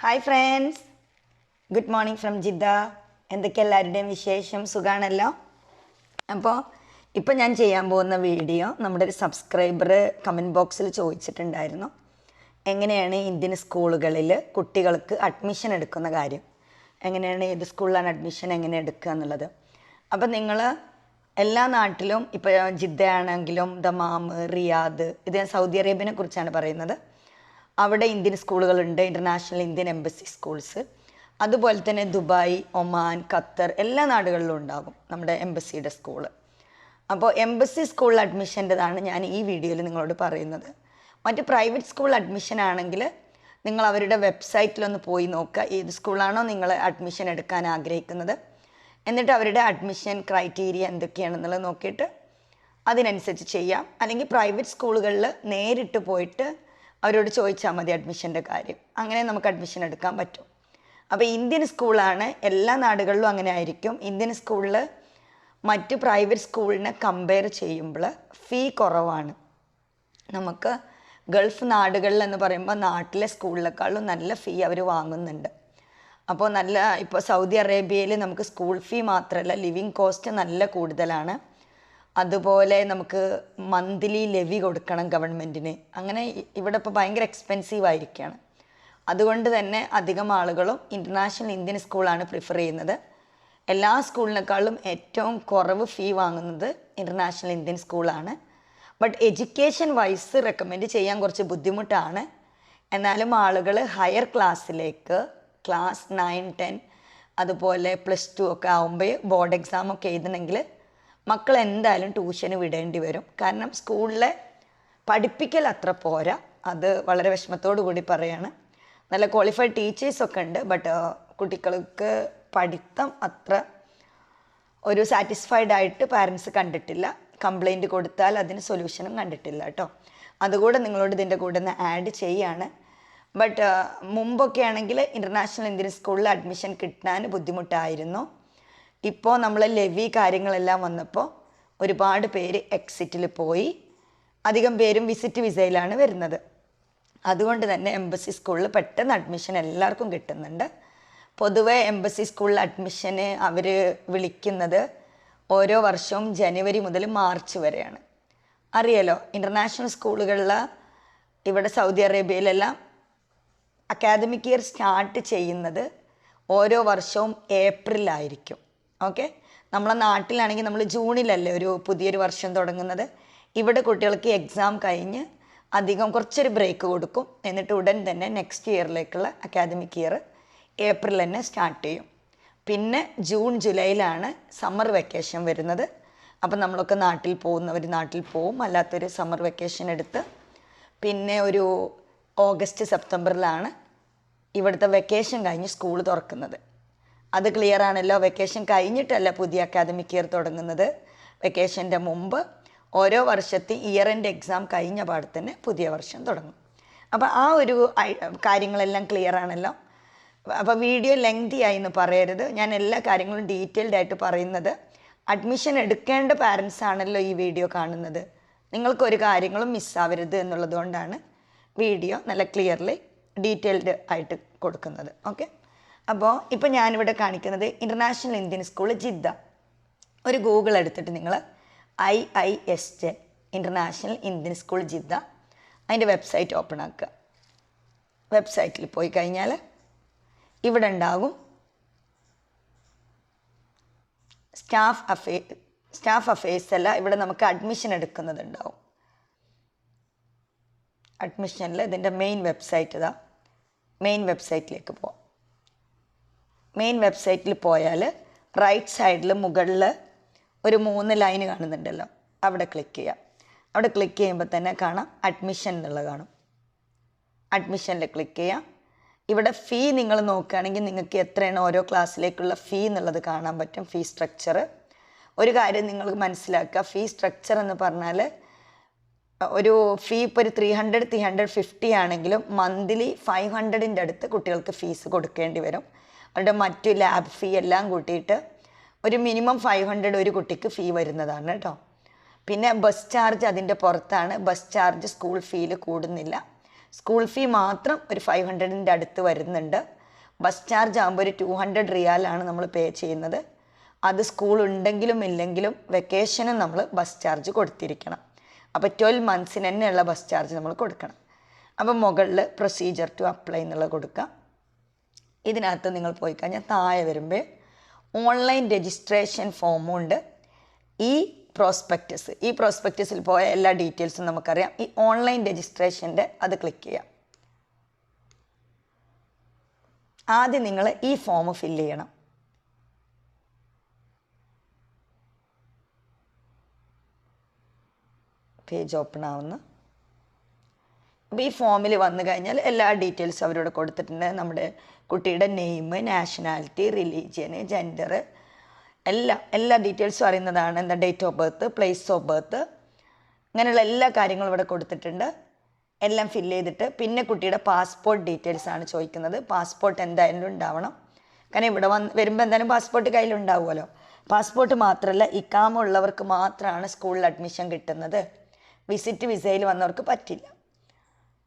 Hi friends good morning from Jeddah. എന്തൊക്കെ എല്ലാവരുടെയും വിശേഷം? സുഖാണല്ലോ? അപ്പോൾ ഇപ്പം ഞാൻ ചെയ്യാൻ പോകുന്ന വീഡിയോ നമ്മുടെ ഒരു സബ്സ്ക്രൈബർ കമന്റ് ബോക്സിൽ ചോദിച്ചിട്ടുണ്ടായിരുന്നു. എങ്ങനെയാണ് ഇന്ത്യൻ സ്കൂളുകളിൽ കുട്ടികൾക്ക് അഡ്മിഷൻ എടുക്കുന്ന കാര്യം? എങ്ങനെയാണ് ഏത് സ്കൂളിലാണ് അഡ്മിഷൻ എങ്ങനെ എടുക്കുക എന്നുള്ളത്? അപ്പം നിങ്ങൾ എല്ലാ നാട്ടിലും ഇപ്പോൾ ജിദ്ദയാണെങ്കിലും ദമാം റിയാദ് ഇത് ഞാൻ സൗദി അറേബ്യനെ കുറിച്ചാണ് പറയുന്നത്. അവിടെ ഇന്ത്യൻ സ്കൂളുകളുണ്ട് ഇന്റർനാഷണൽ ഇന്ത്യൻ എംബസി സ്കൂൾസ് അതുപോലെ തന്നെ ദുബായ് ഒമാൻ ഖത്തർ എല്ലാ നാടുകളിലും ഉണ്ടാകും നമ്മുടെ എംബസിയുടെ സ്കൂൾ അപ്പോൾ എംബസി സ്കൂളിൽ അഡ്മിഷന്റെതാണ് ഞാൻ ഈ വീഡിയോയിൽ നിങ്ങളോട് പറയുന്നത്. മറ്റ് പ്രൈവറ്റ് സ്കൂൾ അഡ്മിഷൻ ആണെങ്കിൽ നിങ്ങൾ അവരുടെ വെബ്സൈറ്റിലൊന്ന് പോയി നോക്കുക. ഏത് സ്കൂളാണോ നിങ്ങൾ അഡ്മിഷൻ എടുക്കാൻ ആഗ്രഹിക്കുന്നത്. എന്നിട്ട് അവരുടെ അഡ്മിഷൻ ക്രൈറ്റീരിയ എന്തൊക്കെയാണെന്നുള്ളത് നോക്കിയിട്ട് അതിനനുസരിച്ച് ചെയ്യാം. അല്ലെങ്കിൽ പ്രൈവറ്റ് സ്കൂളുകളിൽ നേരിട്ട് പോയിട്ട് അവരോട് ചോദിച്ചാൽ മതി അഡ്മിഷന്റെ കാര്യം. അങ്ങനെ നമുക്ക് അഡ്മിഷൻ എടുക്കാൻ പറ്റും. അപ്പോൾ ഇന്ത്യൻ സ്കൂളാണ് എല്ലാ നാടുകളിലും അങ്ങനെ ആയിരിക്കും. ഇന്ത്യൻ സ്കൂളിൽ മറ്റ് പ്രൈവറ്റ് സ്കൂളിനെ കമ്പയർ ചെയ്യുമ്പോൾ ഫീ കുറവാണ്. നമുക്ക് ഗൾഫ് നാടുകളിൽ എന്ന് പറയുമ്പോൾ നാട്ടിലെ സ്കൂളിനേക്കാളും നല്ല ഫീ അവർ വാങ്ങുന്നുണ്ട്. അപ്പോൾ നല്ല ഇപ്പോൾ സൗദി അറേബ്യയിൽ നമുക്ക് സ്കൂൾ ഫീ മാത്രമല്ല ലിവിങ് കോസ്റ്റ് നല്ല കൂടുതലാണ്. അതുപോലെ നമുക്ക് മന്ത്ലി ലെവി കൊടുക്കണം ഗവൺമെന്റിന് അങ്ങനെ ഇവിടെ ഇപ്പോൾ ഭയങ്കര എക്സ്പെൻസീവ് ആയിരിക്കുകയാണ് അതുകൊണ്ട് തന്നെ അധികം ആളുകളും ഇന്റർനാഷണൽ ഇന്ത്യൻ സ്കൂളാണ് പ്രിഫർ ചെയ്യുന്നത്. എല്ലാ സ്കൂളിനേക്കാളും ഏറ്റവും കുറവ് ഫീ വാങ്ങുന്നത് ഇന്റർനാഷണൽ ഇന്ത്യൻ സ്കൂളാണ് ബട്ട് എഡ്യൂക്കേഷൻ വൈസ് റെക്കമെൻഡ് ചെയ്യാൻ കുറച്ച് ബുദ്ധിമുട്ടാണ്. എന്നാലും ആളുകൾ ഹയർ ക്ലാസ്സിലേക്ക് ക്ലാസ് നയൻ ടെൻ അതുപോലെ പ്ലസ് ടു ഒക്കെ ആകുമ്പോൾ ബോർഡ് എക്സാം ഒക്കെ എഴുതണമെങ്കിൽ മക്കൾ എന്തായാലും ട്യൂഷന് വിടേണ്ടി വരും. കാരണം സ്കൂളിലെ പഠിപ്പിക്കൽ അത്ര പോരാ. അത് വളരെ വിഷമത്തോടു കൂടി പറയാണ്. നല്ല ക്വാളിഫൈഡ് ടീച്ചേഴ്സൊക്കെ ഉണ്ട് ബട്ട് കുട്ടികൾക്ക് പഠിത്തം അത്ര ഒരു സാറ്റിസ്ഫൈഡ് ആയിട്ട് പാരൻസ് കണ്ടിട്ടില്ല. കംപ്ലൈന്റ് കൊടുത്താൽ അതിന് സൊല്യൂഷനും കണ്ടിട്ടില്ല കേട്ടോ. അതുകൂടെ നിങ്ങളോട് ഇതിന്റെ കൂടെ ഒന്ന് ആഡ് ചെയ്യാണ്. ബട്ട് മുമ്പൊക്കെ ആണെങ്കിൽ ഇന്റർനാഷണൽ ഇന്ത്യൻ സ്കൂളിൽ അഡ്മിഷൻ കിട്ടാൻ ബുദ്ധിമുട്ടായിരുന്നു. ഇപ്പോൾ നമ്മൾ ലെവി കാര്യങ്ങളെല്ലാം വന്നപ്പോൾ ഒരുപാട് പേര് എക്സിറ്റിൽ പോയി. അധികം പേരും വിസിറ്റ് വിസയിലാണ് വരുന്നത്. അതുകൊണ്ട് തന്നെ എംബസി സ്കൂളിൽ പെട്ടെന്ന് അഡ്മിഷൻ എല്ലാവർക്കും കിട്ടുന്നുണ്ട്. പൊതുവെ എംബസി സ്കൂളിൽ അഡ്മിഷന് അവർ വിളിക്കുന്നത് ഓരോ വർഷവും ജനുവരി മുതൽ മാർച്ച് വരെയാണ്. അറിയാലോ ഇന്റർനാഷണൽ സ്കൂളുകളിൽ ഇവിടെ സൗദി അറേബ്യയിലെല്ലാം അക്കാദമിക് ഇയർ സ്റ്റാർട്ട് ചെയ്യുന്നത് ഓരോ വർഷവും ഏപ്രിലായിരിക്കും. ഓക്കെ? നമ്മളെ നാട്ടിലാണെങ്കിൽ നമ്മൾ ജൂണിലല്ലേ ഒരു പുതിയൊരു വർഷം തുടങ്ങുന്നത്. ഇവിടെ കുട്ടികൾക്ക് എക്സാം കഴിഞ്ഞ് അധികം കുറച്ചൊരു ബ്രേക്ക് കൊടുക്കും. എന്നിട്ട് ഉടൻ തന്നെ നെക്സ്റ്റ് ഇയറിലേക്കുള്ള അക്കാദമിക് ഇയർ ഏപ്രിൽ തന്നെ സ്റ്റാർട്ട് ചെയ്യും. പിന്നെ ജൂൺ ജൂലൈയിലാണ് സമ്മർ വെക്കേഷൻ വരുന്നത്. അപ്പം നമ്മളൊക്കെ നാട്ടിൽ പോകുന്നവർ നാട്ടിൽ പോവും. അല്ലാത്തൊരു സമ്മർ വെക്കേഷൻ എടുത്ത് പിന്നെ ഒരു ഓഗസ്റ്റ് സെപ്റ്റംബറിലാണ് ഇവിടുത്തെ വെക്കേഷൻ കഴിഞ്ഞ് സ്കൂൾ തുറക്കുന്നത്. അത് ക്ലിയർ ആണല്ലോ വെക്കേഷൻ കഴിഞ്ഞിട്ടല്ല പുതിയ അക്കാദമിക് ഇയർ തുടങ്ങുന്നത്. വെക്കേഷന്റെ മുമ്പ് ഓരോ വർഷത്തെ ഇയർ എക്സാം കഴിഞ്ഞ പാടത്തന്നെ തന്നെ പുതിയ വർഷം തുടങ്ങും. അപ്പോൾ ആ ഒരു കാര്യങ്ങളെല്ലാം ക്ലിയർ ആണല്ലോ. അപ്പോൾ വീഡിയോ ലെങ്തി ആയി എന്ന് പറയരുത്. ഞാൻ എല്ലാ കാര്യങ്ങളും ഡീറ്റെയിൽഡ് ആയിട്ട് പറയുന്നത് അഡ്മിഷൻ എടുക്കേണ്ട പാരൻസ് ആണല്ലോ ഈ വീഡിയോ കാണുന്നത്. നിങ്ങൾക്കൊരു കാര്യങ്ങളും മിസ്സാവരുത് എന്നുള്ളതുകൊണ്ടാണ് വീഡിയോ നല്ല ക്ലിയർലി ഡീറ്റെയിൽഡ് ആയിട്ട് കൊടുക്കുന്നത്. ഓക്കെ അപ്പോൾ ഇപ്പോൾ ഞാനിവിടെ കാണിക്കുന്നത് ഇന്റർനാഷണൽ ഇന്ത്യൻ സ്കൂൾ ജിദ്ദ. ഒരു ഗൂഗിൾ എടുത്തിട്ട് നിങ്ങൾ I I S J international Indian school Jeddah. അതിന്റെ വെബ്സൈറ്റ് ഓപ്പൺ ആക്കുക. വെബ്സൈറ്റിൽ പോയി കഴിഞ്ഞാൽ ഇവിടെ ഉണ്ടാകും സ്റ്റാഫ് അഫേ സ്റ്റാഫ് അഫേഴ്സ് അല്ല ഇവിടെ നമുക്ക് അഡ്മിഷൻ എടുക്കുന്നതുണ്ടാവും അഡ്മിഷനിൽ ഇതിന്റെ മെയിൻ വെബ്സൈറ്റ് ഇതാ. മെയിൻ വെബ്സൈറ്റിലേക്ക് പോവാം. മെയിൻ വെബ്സൈറ്റിൽ പോയാൽ റൈറ്റ് സൈഡിൽ മുകളിൽ ഒരു മൂന്ന് ലൈൻ കാണുന്നുണ്ടല്ലോ. അവിടെ ക്ലിക്ക് ചെയ്യാം. അവിടെ ക്ലിക്ക് ചെയ്യുമ്പോൾ തന്നെ കാണാം അഡ്മിഷൻ എന്നുള്ളത് കാണും. അഡ്മിഷനിൽ ക്ലിക്ക് ചെയ്യാം. ഇവിടെ ഫീ നിങ്ങൾ നോക്കുകയാണെങ്കിൽ നിങ്ങൾക്ക് എത്രയാണ് ഓരോ ക്ലാസ്സിലേക്കുള്ള ഫീ എന്നുള്ളത് കാണാൻ പറ്റും ഫീ സ്ട്രക്ചർ ഒരു കാര്യം നിങ്ങൾ മനസ്സിലാക്കുക ഫീ സ്ട്രക്ചർ എന്ന് പറഞ്ഞാൽ ഒരു ഫീ ഇപ്പോൾ ഒരു three hundred three hundred fifty ആണെങ്കിലും മന്ത്ലി ഫൈവ് ഹൺഡ്രഡിന്റെ അടുത്ത് കുട്ടികൾക്ക് ഫീസ് കൊടുക്കേണ്ടി വരും. അവരുടെ മറ്റു ലാബ് ഫീ എല്ലാം കൂട്ടിയിട്ട് ഒരു മിനിമം ഫൈവ് ഹൺഡ്രഡ് ഒരു കുട്ടിക്ക് ഫീ വരുന്നതാണ് കേട്ടോ പിന്നെ ബസ് ചാർജ് അതിന്റെ പുറത്താണ്. ബസ് ചാർജ് സ്കൂൾ ഫീയിൽ കൂടുന്നില്ല. സ്കൂൾ ഫീ മാത്രം ഒരു ഫൈവ് ഹൺഡ്രഡിന്റെ അടുത്ത് വരുന്നുണ്ട്. ബസ് ചാർജ് ആകുമ്പോൾ ഒരു ടു ഹൺഡ്രഡ് റിയാലാണ് നമ്മൾ പേ ചെയ്യുന്നത്. അത് സ്കൂൾ ഉണ്ടെങ്കിലും ഇല്ലെങ്കിലും വെക്കേഷന് നമ്മൾ ബസ് ചാർജ് കൊടുത്തിരിക്കണം. അപ്പോൾ ട്വൽവ് മന്ത്സിന് തന്നെയുള്ള ബസ് ചാർജ് നമ്മൾ കൊടുക്കണം. അപ്പോൾ മുകളിൽ പ്രൊസീജിയർ ടു അപ്ലൈ എന്നുള്ളത് കൊടുക്കാം. ഇതിനകത്ത് നിങ്ങൾ പോയി കഴിഞ്ഞാൽ താഴെ വരുമ്പോൾ ഓൺലൈൻ രജിസ്ട്രേഷൻ ഫോമും ഉണ്ട്. ഈ പ്രോസ്പെക്റ്റസ് ഈ പ്രോസ്പെക്റ്റസിൽ പോയ എല്ലാ ഡീറ്റെയിൽസും നമുക്കറിയാം. ഈ ഓൺലൈൻ രജിസ്ട്രേഷന്റെ അത് ക്ലിക്ക് ചെയ്യാം. ആദ്യം നിങ്ങൾ ഈ ഫോം ഫില്ല് ചെയ്യണം. പേജ് ഓപ്പൺ ആവുന്നു. ഈ ഫോമിൽ വന്നു കഴിഞ്ഞാൽ എല്ലാ ഡീറ്റെയിൽസും അവരോട് കൊടുത്തിട്ടുണ്ട്. നമ്മുടെ കുട്ടിയുടെ നെയിം നാഷണാലിറ്റി റിലീജിയന് ജെൻഡർ എല്ലാം എല്ലാ ഡീറ്റെയിൽസും അറിയുന്നതാണ്. എന്താ? Date of birth place of birth അങ്ങനെയുള്ള എല്ലാ കാര്യങ്ങളും ഇവിടെ കൊടുത്തിട്ടുണ്ട്. എല്ലാം ഫില്ല് ചെയ്തിട്ട് പിന്നെ കുട്ടിയുടെ പാസ്പോർട്ട് ഡീറ്റെയിൽസ് ആണ് ചോദിക്കുന്നത്. പാസ്പോർട്ട് എന്തായാലും ഉണ്ടാവണം. കാരണം ഇവിടെ വന്ന് വരുമ്പോൾ എന്തായാലും പാസ്പോർട്ട് കയ്യിലുണ്ടാവുമല്ലോ പാസ്പോർട്ട് മാത്രമല്ല ഇക്കാമുള്ളവർക്ക് മാത്രമാണ് സ്കൂളിൽ അഡ്മിഷൻ കിട്ടുന്നത്. വിസിറ്റ് വിസയിൽ വന്നവർക്ക് പറ്റില്ല.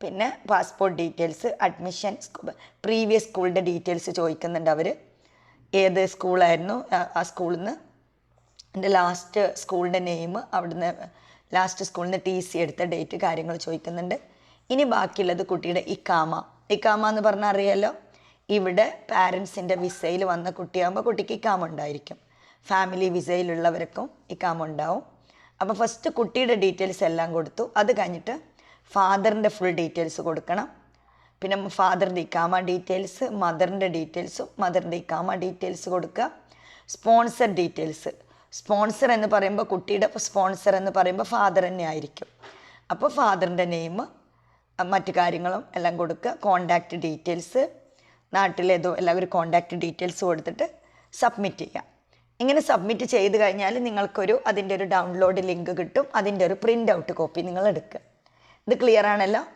പിന്നെ പാസ്പോർട്ട് ഡീറ്റെയിൽസ് അഡ്മിഷൻ പ്രീവിയസ് സ്കൂളിന്റെ ഡീറ്റെയിൽസ് ചോദിക്കുന്നുണ്ട് അവർ ഏത് സ്കൂളായിരുന്നു ആ- സ്കൂളിൽ നിന്ന് എന്റെ ലാസ്റ്റ് സ്കൂളിന്റെ നെയിം അവിടുന്ന് ലാസ്റ്റ് സ്കൂളിൽ നിന്ന് ടി സി എടുത്ത ഡേറ്റ് കാര്യങ്ങൾ ചോദിക്കുന്നുണ്ട്. ഇനി ബാക്കിയുള്ളത് കുട്ടിയുടെ ഇക്കാമ ഇക്കാമ എന്ന് പറഞ്ഞാൽ അറിയാലോ ഇവിടെ പാരൻസിന്റെ വിസയിൽ വന്ന കുട്ടിയാകുമ്പോൾ കുട്ടിക്ക് ഇക്കാമ ഉണ്ടായിരിക്കും. ഫാമിലി വിസയിലുള്ളവർക്കും ഇക്കാമ ഉണ്ടാവും. അപ്പോൾ ഫസ്റ്റ് കുട്ടിയുടെ ഡീറ്റെയിൽസ് എല്ലാം കൊടുത്തു. അത് കഴിഞ്ഞിട്ട് ഫാദറിന്റെ ഫുൾ ഡീറ്റെയിൽസ് കൊടുക്കണം. പിന്നെ ഫാദറിന്റെ ഇക്കാമ ഡീറ്റെയിൽസ് മദറിന്റെ ഡീറ്റെയിൽസും മദറിന്റെ ഇക്കാമ ഡീറ്റെയിൽസ് കൊടുക്കുക. Sponsor details. സ്പോൺസർ എന്ന് പറയുമ്പോൾ കുട്ടിയുടെ സ്പോൺസർ എന്ന് പറയുമ്പോൾ ഫാദർ തന്നെ ആയിരിക്കും. അപ്പോൾ ഫാദറിന്റെ നെയിം മറ്റു കാര്യങ്ങളും എല്ലാം കൊടുക്കുക. കോണ്ടാക്റ്റ് ഡീറ്റെയിൽസ് നാട്ടിലേതോ എല്ലാവരും കോണ്ടാക്റ്റ് ഡീറ്റെയിൽസ് കൊടുത്തിട്ട് സബ്മിറ്റ് ചെയ്യുക. ഇങ്ങനെ സബ്മിറ്റ് ചെയ്ത് കഴിഞ്ഞാൽ നിങ്ങൾക്കൊരു അതിന്റെ ഒരു ഡൗൺലോഡ് ലിങ്ക് കിട്ടും. അതിന്റെ ഒരു പ്രിന്റ് ഔട്ട് കോപ്പി നിങ്ങൾ എടുക്കുക. ഇത് ക്ലിയർ ആണല്ലോ?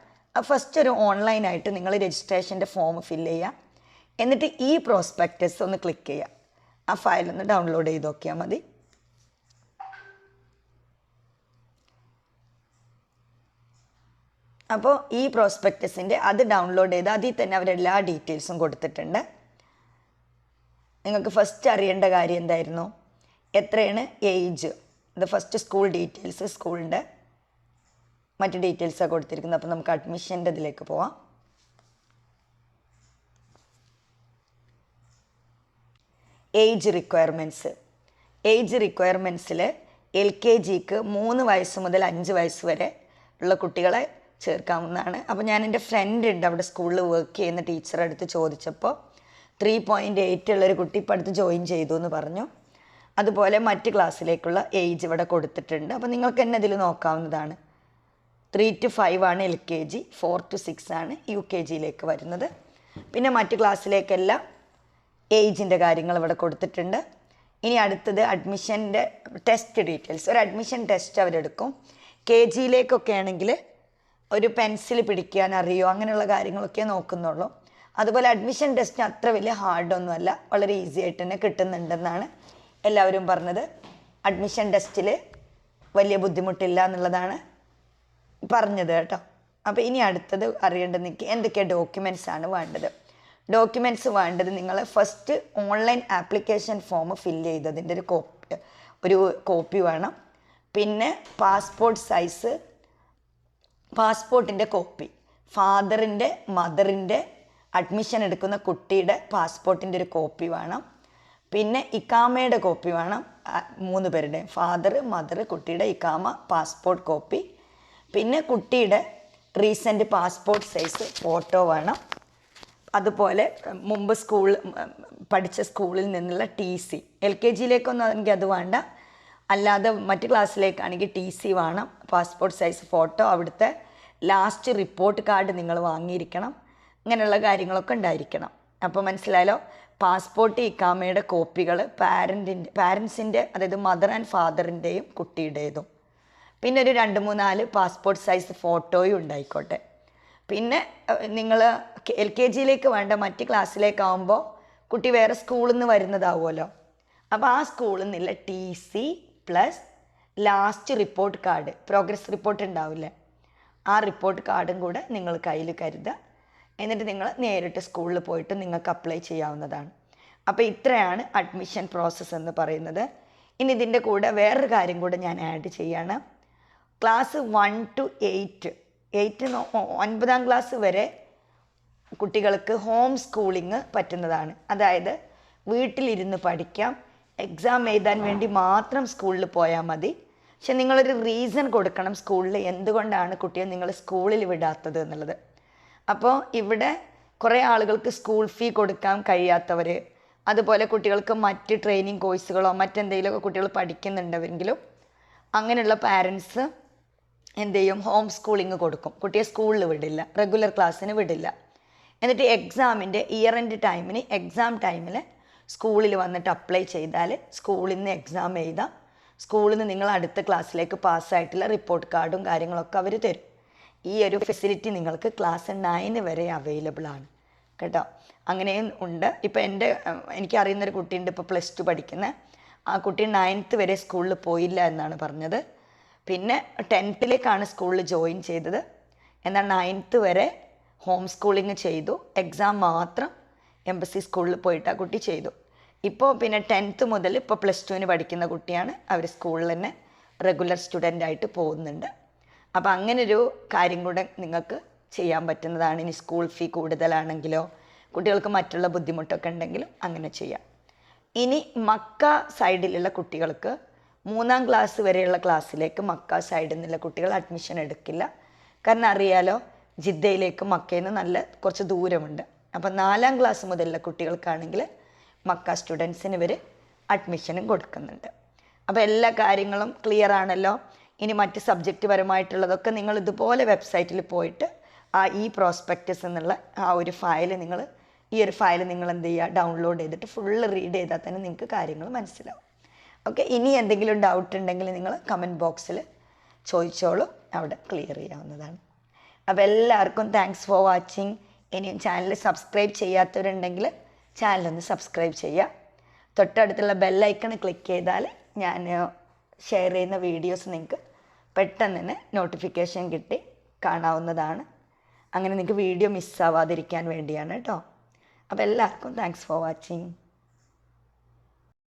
ഫസ്റ്റ് ഒരു ഓൺലൈനായിട്ട് നിങ്ങൾ രജിസ്ട്രേഷന്റെ ഫോം ഫില്ല് ചെയ്യുക. എന്നിട്ട് ഈ പ്രോസ്പെക്റ്റസ് ഒന്ന് ക്ലിക്ക് ചെയ്യുക. ആ ഫയൽ ഒന്ന് ഡൗൺലോഡ് ചെയ്ത് നോക്കിയാൽ മതി. അപ്പോൾ ഈ പ്രോസ്പെക്റ്റസിന്റെ അത് ഡൗൺലോഡ് ചെയ്ത് അതിൽ തന്നെ അവരെല്ലാ ഡീറ്റെയിൽസും കൊടുത്തിട്ടുണ്ട്. നിങ്ങൾക്ക് ഫസ്റ്റ് അറിയേണ്ട കാര്യം എന്തായിരുന്നു? എത്രയാണ്? ഏജ് ഇത് ഫസ്റ്റ് സ്കൂൾ ഡീറ്റെയിൽസ് സ്കൂളിന്റെ മറ്റ് ഡീറ്റെയിൽസാണ് കൊടുത്തിരിക്കുന്നത്. അപ്പോൾ നമുക്ക് അഡ്മിഷന്റെ ഇതിലേക്ക് പോവാം. ഏജ് റിക്വയർമെന്റ്സ് ഏജ് റിക്വയർമെന്റ്സിൽ എൽ കെ ജിക്ക് മൂന്ന് വയസ്സ് മുതൽ അഞ്ച് വയസ്സ് വരെ ഉള്ള കുട്ടികളെ ചേർക്കാവുന്നതാണ്. അപ്പോൾ ഞാൻ എന്റെ ഫ്രണ്ട് ഉണ്ട് അവിടെ സ്കൂളിൽ വർക്ക് ചെയ്യുന്ന ടീച്ചറെ അടുത്ത് ചോദിച്ചപ്പോൾ ത്രീ പോയിന്റ് എയ്റ്റ് ഉള്ളൊരു കുട്ടി ഇപ്പം അടുത്ത് ജോയിൻ ചെയ്തു എന്ന് പറഞ്ഞു. അതുപോലെ മറ്റ് ക്ലാസ്സിലേക്കുള്ള ഏജ് ഇവിടെ കൊടുത്തിട്ടുണ്ട്. അപ്പോൾ നിങ്ങൾക്ക് തന്നെ ഇതിൽ നോക്കാവുന്നതാണ്. ത്രീ ടു ഫൈവ് ആണ് L K G four to six ആണ് യു കെ ജിയിലേക്ക് വരുന്നത്. പിന്നെ മറ്റ് ക്ലാസ്സിലേക്കെല്ലാം ഏജിന്റെ കാര്യങ്ങൾ ഇവിടെ കൊടുത്തിട്ടുണ്ട്. ഇനി അടുത്തത് അഡ്മിഷന്റെ ടെസ്റ്റ് ഡീറ്റെയിൽസ് ഒരു അഡ്മിഷൻ ടെസ്റ്റ് അവരെടുക്കും. കെ ജിയിലേക്കൊക്കെ ആണെങ്കിൽ ഒരു പെൻസിൽ പിടിക്കാൻ അറിയോ അങ്ങനെയുള്ള കാര്യങ്ങളൊക്കെ നോക്കുന്നുള്ളൂ. അതുപോലെ അഡ്മിഷൻ ടെസ്റ്റ് അത്ര വലിയ ഹാർഡൊന്നുമല്ല വളരെ ഈസി ആയിട്ട് തന്നെ കിട്ടുന്നുണ്ടെന്നാണ് എല്ലാവരും പറഞ്ഞത്. അഡ്മിഷൻ ടെസ്റ്റിൽ വലിയ ബുദ്ധിമുട്ടില്ല എന്നുള്ളതാണ് പറഞ്ഞത് കേട്ടോ. അപ്പോൾ ഇനി അടുത്തത് അറിയേണ്ടത് നിങ്ങൾക്ക് എന്തൊക്കെ ഡോക്യുമെന്റ്സ് ആണ് വേണ്ടത്. ഡോക്യുമെന്റ്സ് വേണ്ടത് നിങ്ങൾ first online application form fill ചെയ്തതിന്റെ ഒരു കോപ്പി ഒരു കോപ്പി വേണം. പിന്നെ പാസ്പോർട്ട് സൈസ് പാസ്പോർട്ടിന്റെ കോപ്പി ഫാദറിന്റെ മദറിന്റെ അഡ്മിഷൻ എടുക്കുന്ന കുട്ടിയുടെ പാസ്പോർട്ടിന്റെ ഒരു കോപ്പി വേണം. പിന്നെ ഇക്കാമയുടെ കോപ്പി വേണം മൂന്ന് പേരുടെ ഫാദർ മദർ കുട്ടിയുടെ ഇക്കാമ പാസ്പോർട്ട് കോപ്പി പിന്നെ കുട്ടിയുടെ റീസെന്റ് പാസ്പോർട്ട് സൈസ് ഫോട്ടോ വേണം. അതുപോലെ മുമ്പ് സ്കൂൾ പഠിച്ച സ്കൂളിൽ നിന്നുള്ള ടി സി എൽ കെ ജിയിലേക്കൊന്നും എനിക്ക് അത് വേണ്ട. അല്ലാതെ മറ്റ് ക്ലാസ്സിലേക്കാണെങ്കിൽ ടി സി വേണം. പാസ്പോർട്ട് സൈസ് ഫോട്ടോ അവിടുത്തെ ലാസ്റ്റ് റിപ്പോർട്ട് കാർഡ് നിങ്ങൾ വാങ്ങിയിരിക്കണം. ഇങ്ങനെയുള്ള കാര്യങ്ങളൊക്കെ ഉണ്ടായിരിക്കണം. അപ്പോൾ മനസ്സിലായാലോ പാസ്പോർട്ട് ഇക്കാമയുടെ കോപ്പികൾ പാരന്റിന്റെ പാരൻസിന്റെ അതായത് മദർ ആൻഡ് ഫാദറിന്റെയും കുട്ടിയുടേതും. പിന്നെ ഒരു രണ്ട് മൂന്നാൽ പാസ്പോർട്ട് സൈസ് ഫോട്ടോയും ഉണ്ടായിക്കോട്ടെ. പിന്നെ നിങ്ങൾ എൽ കെ ജിയിലേക്ക് വേണ്ട മറ്റ് ക്ലാസ്സിലേക്കാവുമ്പോൾ കുട്ടി വേറെ സ്കൂളിൽ നിന്ന് വരുന്നതാവുമല്ലോ. അപ്പോൾ ആ സ്കൂളിൽ നിന്നുള്ള T C plus last report card progress report ഉണ്ടാവില്ലേ? ആ റിപ്പോർട്ട് കാർഡും കൂടെ നിങ്ങൾ കയ്യിൽ കരുതുക. എന്നിട്ട് നിങ്ങൾ നേരിട്ട് സ്കൂളിൽ പോയിട്ട് നിങ്ങൾക്ക് അപ്ലൈ ചെയ്യാവുന്നതാണ്. അപ്പോൾ ഇത്രയാണ് അഡ്മിഷൻ പ്രോസസ്സ് എന്ന് പറയുന്നത്. ഇനി ഇതിന്റെ കൂടെ വേറൊരു കാര്യം കൂടെ ഞാൻ ആഡ് ചെയ്യാണ്. Class one two eight eight ഒൻപതാം ക്ലാസ് വരെ കുട്ടികൾക്ക് ഹോം സ്കൂളിങ് പറ്റുന്നതാണ്. അതായത് വീട്ടിലിരുന്ന് പഠിക്കാം. എക്സാം എഴുതാൻ വേണ്ടി മാത്രം സ്കൂളിൽ പോയാൽ മതി. പക്ഷെ നിങ്ങളൊരു റീസൺ കൊടുക്കണം സ്കൂളിൽ എന്തുകൊണ്ടാണ് കുട്ടിയെ നിങ്ങൾ സ്കൂളിൽ വിടാത്തത് എന്നുള്ളത്. അപ്പോൾ ഇവിടെ കുറേ ആളുകൾക്ക് സ്കൂൾ ഫീ കൊടുക്കാൻ കഴിയാത്തവർ അതുപോലെ കുട്ടികൾക്ക് മറ്റ് ട്രെയിനിങ് കോഴ്സുകളോ മറ്റെന്തെങ്കിലുമൊക്കെ കുട്ടികൾ പഠിക്കുന്നുണ്ടെങ്കിലും അങ്ങനെയുള്ള പാരൻസ് എന്ത് ചെയ്യും ഹോം സ്കൂളിങ് കൊടുക്കും. കുട്ടിയെ സ്കൂളിൽ വിടില്ല. റെഗുലർ ക്ലാസ്സിന് വിടില്ല. എന്നിട്ട് എക്സാമിന്റെ ഇയർ എൻഡ് ടൈമിന് എക്സാം ടൈമിൽ സ്കൂളിൽ വന്നിട്ട് അപ്ലൈ ചെയ്താൽ സ്കൂളിൽ നിന്ന് എക്സാം എഴുതാം. സ്കൂളിൽ നിന്ന് നിങ്ങൾ അടുത്ത ക്ലാസ്സിലേക്ക് പാസ്സായിട്ടുള്ള റിപ്പോർട്ട് കാർഡും കാര്യങ്ങളൊക്കെ അവർ തരും. ഈ ഒരു ഫെസിലിറ്റി നിങ്ങൾക്ക് ക്ലാസ് നയന് വരെ അവൈലബിൾ ആണ്. കേട്ടോ? അങ്ങനെയും ഉണ്ട്. ഇപ്പോൾ എന്റെ എനിക്ക് അറിയുന്നൊരു കുട്ടിയുണ്ട് ഇപ്പോൾ പ്ലസ് ടു പഠിക്കുന്ന. ആ കുട്ടി നയൻത്ത് വരെ സ്കൂളിൽ പോയില്ല എന്നാണ് പറഞ്ഞത്. പിന്നെ ടെൻത്തിലേക്കാണ് സ്കൂളിൽ ജോയിൻ ചെയ്തത്. എന്നാൽ നയൻത്ത് വരെ ഹോം സ്കൂളിങ് ചെയ്തു. എക്സാം മാത്രം എംബസി സ്കൂളിൽ പോയിട്ട് ആ കുട്ടി ചെയ്തു. ഇപ്പോൾ പിന്നെ ടെൻത്ത് മുതൽ ഇപ്പോൾ പ്ലസ് ടുവിന് പഠിക്കുന്ന കുട്ടിയാണ്. അവർ സ്കൂളിൽ തന്നെ റെഗുലർ സ്റ്റുഡന്റ് ആയിട്ട് പോകുന്നുണ്ട്. അപ്പോൾ അങ്ങനൊരു കാര്യം കൂടെ നിങ്ങൾക്ക് ചെയ്യാൻ പറ്റുന്നതാണ്. ഇനി സ്കൂൾ ഫീ കൂടുതലാണെങ്കിലോ കുട്ടികൾക്ക് മറ്റുള്ള ബുദ്ധിമുട്ടൊക്കെ ഉണ്ടെങ്കിലും അങ്ങനെ ചെയ്യാം. ഇനി മക്ക സൈഡിലുള്ള കുട്ടികൾക്ക് മൂന്നാം ക്ലാസ് വരെയുള്ള ക്ലാസ്സിലേക്ക് മക്ക സൈഡിൽ നിന്നുള്ള കുട്ടികൾ അഡ്മിഷൻ എടുക്കില്ല. കാരണം അറിയാലോ ജിദ്ദയിലേക്ക് മക്കയിൽ നിന്ന് നല്ല കുറച്ച് ദൂരമുണ്ട്. അപ്പം നാലാം ക്ലാസ് മുതലുള്ള കുട്ടികൾക്കാണെങ്കിൽ മക്ക സ്റ്റുഡൻസിന് ഇവർ അഡ്മിഷനും കൊടുക്കുന്നുണ്ട്. അപ്പോൾ എല്ലാ കാര്യങ്ങളും ക്ലിയർ ആണല്ലോ? ഇനി മറ്റ് സബ്ജക്റ്റ് പരമായിട്ടുള്ളതൊക്കെ നിങ്ങൾ ഇതുപോലെ വെബ്സൈറ്റിൽ പോയിട്ട് ആ ഈ പ്രോസ്പെക്റ്റസ് എന്നുള്ള ആ ഒരു ഫയൽ നിങ്ങൾ ഈ ഒരു ഫയൽ നിങ്ങൾ എന്ത് ചെയ്യുക? ഡൗൺലോഡ് ചെയ്തിട്ട് ഫുള്ള് റീഡ് ചെയ്താൽ തന്നെ നിങ്ങൾക്ക് കാര്യങ്ങൾ മനസ്സിലാവും. ഓക്കെ ഇനി എന്തെങ്കിലും ഡൗട്ട് ഉണ്ടെങ്കിൽ നിങ്ങൾ കമന്റ് ബോക്സിൽ ചോദിച്ചോളൂ. അവിടെ ക്ലിയർ ചെയ്യാവുന്നതാണ്. അപ്പോൾ എല്ലാവർക്കും താങ്ക്സ് ഫോർ വാച്ചിങ് ഇനിയും ചാനൽ സബ്സ്ക്രൈബ് ചെയ്യാത്തവരുണ്ടെങ്കിൽ ചാനലൊന്ന് സബ്സ്ക്രൈബ് ചെയ്യുക. തൊട്ടടുത്തുള്ള ബെല്ലൈക്കൺ ക്ലിക്ക് ചെയ്താൽ ഞാൻ ഷെയർ ചെയ്യുന്ന വീഡിയോസ് നിങ്ങൾക്ക് പെട്ടെന്ന് തന്നെ നോട്ടിഫിക്കേഷൻ കിട്ടി കാണാവുന്നതാണ്. അങ്ങനെ നിങ്ങൾക്ക് വീഡിയോ മിസ്സാവാതിരിക്കാൻ വേണ്ടിയാണ് കേട്ടോ. അപ്പോൾ എല്ലാവർക്കും താങ്ക്സ് ഫോർ വാച്ചിങ്